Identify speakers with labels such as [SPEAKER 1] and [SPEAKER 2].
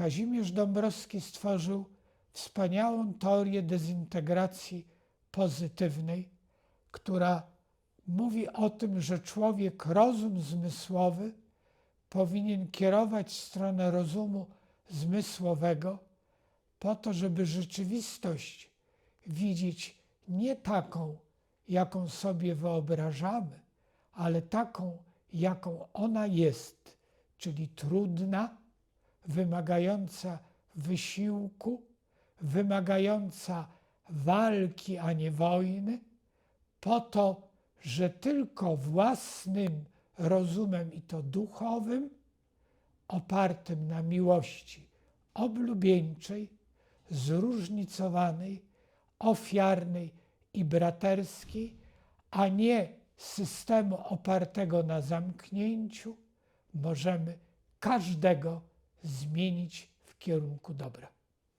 [SPEAKER 1] Kazimierz Dąbrowski stworzył wspaniałą teorię dezintegracji pozytywnej, która mówi o tym, że człowiek rozum zmysłowy powinien kierować w stronę rozumu zmysłowego, po to, żeby rzeczywistość widzieć nie taką, jaką sobie wyobrażamy, ale taką, jaką ona jest, czyli trudna, wymagająca wysiłku, wymagająca walki, a nie wojny, po to, że tylko własnym rozumem i to duchowym, opartym na miłości oblubieńczej, zróżnicowanej, ofiarnej i braterskiej, a nie systemu opartego na zamknięciu, możemy każdego zmienić w kierunku dobra.